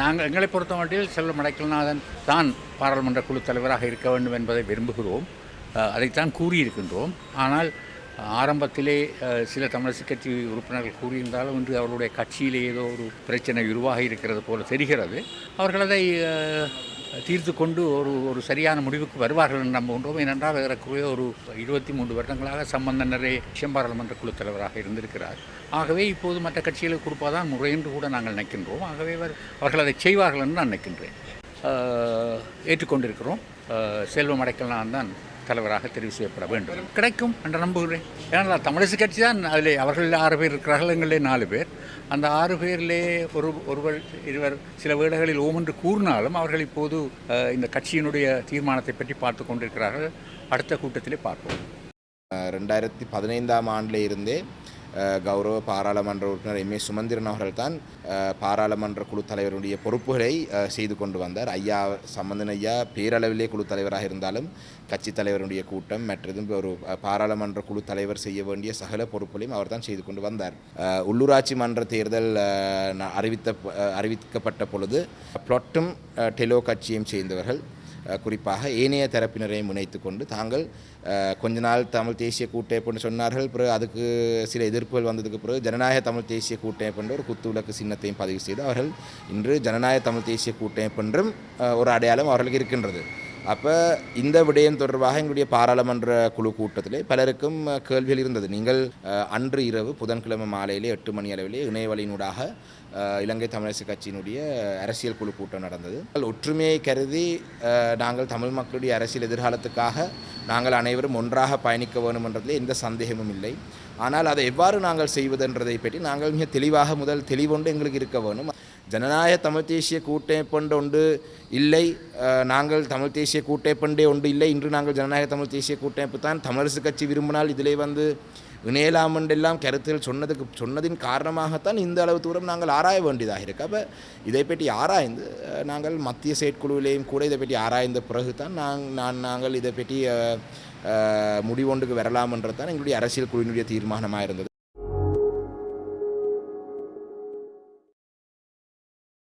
நாங்கள் எங்களை பொறுத்த மட்டில் செல்வம் அடைக்கல்நாதன் தான் பாராளுமன்ற குழு தலைவராக இருக்க வேண்டும் என்பதை விரும்புகிறோம். அதைத்தான் கூறியிருக்கின்றோம். ஆனால் ஆரம்பத்திலே சில தமிழரசு கட்சி உறுப்பினர்கள் கூறியிருந்தாலும் இன்று அவர்களுடைய கட்சியிலே ஏதோ ஒரு பிரச்சனை உருவாகி இருக்கிறது போல தெரிகிறது. அவர்கள் அதை தீர்த்து கொண்டு ஒரு ஒரு சரியான முடிவுக்கு வருவார்கள் என்று நம்புகின்றோம். ஏனென்றால் ஏறக்குறைய ஒரு இருபத்தி மூன்று வருடங்களாக சம்பந்தனரே பாராளுமன்ற குழு தலைவராக இருந்திருக்கிறார். ஆகவே இப்போது மற்ற கட்சிகளுக்கு கொடுப்பதான் முறை என்று கூட நாங்கள் நினைக்கின்றோம். ஆகவே அவர் அவர்கள் அதை செய்வார்கள் என்று நான் நினைக்கின்றேன். ஏற்றுக்கொண்டிருக்கிறோம். செல்வம் அடைக்கலான் தான் தலைவராக தெரிவு செய்யப்பட வேண்டும். கிடைக்கும் என்று நம்புகிறேன். ஏனென்றால் தமிழிசை கட்சி தான் அதில் அவர்கள் ஆறு பேர் இருக்கிறார்கள் எங்களே நாலு பேர். அந்த ஆறு பேரிலே ஒரு ஒருவர் இருவர் சில வேளைகளில் ஓம் என்று கூறினாலும் அவர்கள் இப்போது இந்த கட்சியினுடைய தீர்மானத்தை பற்றி பார்த்து கொண்டிருக்கிறார்கள். அடுத்த கூட்டத்திலே பார்ப்போம். ரெண்டாயிரத்தி பதினைந்தாம் ஆண்டில் இருந்தே கௌரவ பாராளுமன்ற உறுப்பினர் எம் ஏ சுமந்திரன் அவர்கள் தான் பாராளுமன்ற குழு தலைவருடைய பொறுப்புகளை செய்து கொண்டு வந்தார். ஐயா சம்பந்தன் ஐயா பேரளவிலே குழு தலைவராக இருந்தாலும் கட்சி தலைவருடைய கூட்டம் மற்றதும் ஒரு பாராளுமன்ற குழு தலைவர் செய்ய வேண்டிய சகல பொறுப்புகளையும் அவர் தான் செய்து கொண்டு வந்தார். உள்ளூராட்சி மன்ற தேர்தல் அறிவித்த அறிவிக்கப்பட்ட பொழுது பிளொட்டும் டெலோ கட்சியையும் சேர்ந்தவர்கள் குறிப்பாக ஏனைய தரப்பினரையும் இணைத்து கொண்டு தாங்கள் கொஞ்ச நாள் தமிழ் தேசிய கூட்டமைப்புன்னு சொன்னார்கள். பிறகு அதுக்கு சில எதிர்ப்புகள் வந்ததுக்கு பிறகு ஜனநாயக தமிழ் தேசிய கூட்டமைப்புன்ற ஒரு குத்துவிளக்கு சின்னத்தையும் பதிவு செய்து அவர்கள் இன்று ஜனநாயக தமிழ் தேசிய கூட்டமைப்பு என்றும் ஒரு அடையாளம் அவர்களுக்கு இருக்கின்றது. அப்போ இந்த விடயம் தொடர்பாக எங்களுடைய பாராளுமன்ற குழு கூட்டத்திலே பலருக்கும் கேள்விகள் இருந்தது. நீங்கள் அன்று இரவு புதன்கிழமை மாலையிலே எட்டு மணி அளவிலே இணையவழியினூடாக இலங்கை தமிழரசு கட்சியினுடைய அரசியல் குழு கூட்டம் நடந்தது. ஒற்றுமையை கருதி நாங்கள் தமிழ் மக்களுடைய அரசியல் எதிர்காலத்துக்காக நாங்கள் அனைவரும் ஒன்றாக பயணிக்க வேண்டும் என்றதில் எந்த சந்தேகமும் இல்லை. ஆனால் அதை எவ்வாறு நாங்கள் செய்வதென்றதை பற்றி நாங்கள் மிக தெளிவாக முதல் தெளிவொன்று எங்களுக்கு இருக்க வேணும் ஜனநாயக தமிழ் தேசிய கூட்டமைப்பு ஒன்று இல்லை. நாங்கள் தமிழ் தேசிய தேசிய கூட்டமைப்புண்டே ஒன்று இல்லை. இன்று நாங்கள் ஜனநாயக தமிழ் தேசிய கூட்டமைப்பு தான் தமிழரசு கட்சி விரும்பினால் இதிலே வந்து இணையலாம் என்றெல்லாம் கருத்துகள் சொன்னதுக்கு சொன்னதின் காரணமாகத்தான் இந்த அளவு தூரம் நாங்கள் ஆராய வேண்டியதாக இருக்குது அப்போ இதை பற்றி ஆராய்ந்து நாங்கள் மத்திய செயற்குழுவிலேயும் கூட இதை பற்றி ஆராய்ந்த பிறகு தான் நாங் நான் நாங்கள் இதை பற்றி முடிவொன்றுக்கு வரலாம் தான் எங்களுடைய அரசியல் குழுவினுடைய தீர்மானமாக இருந்தது.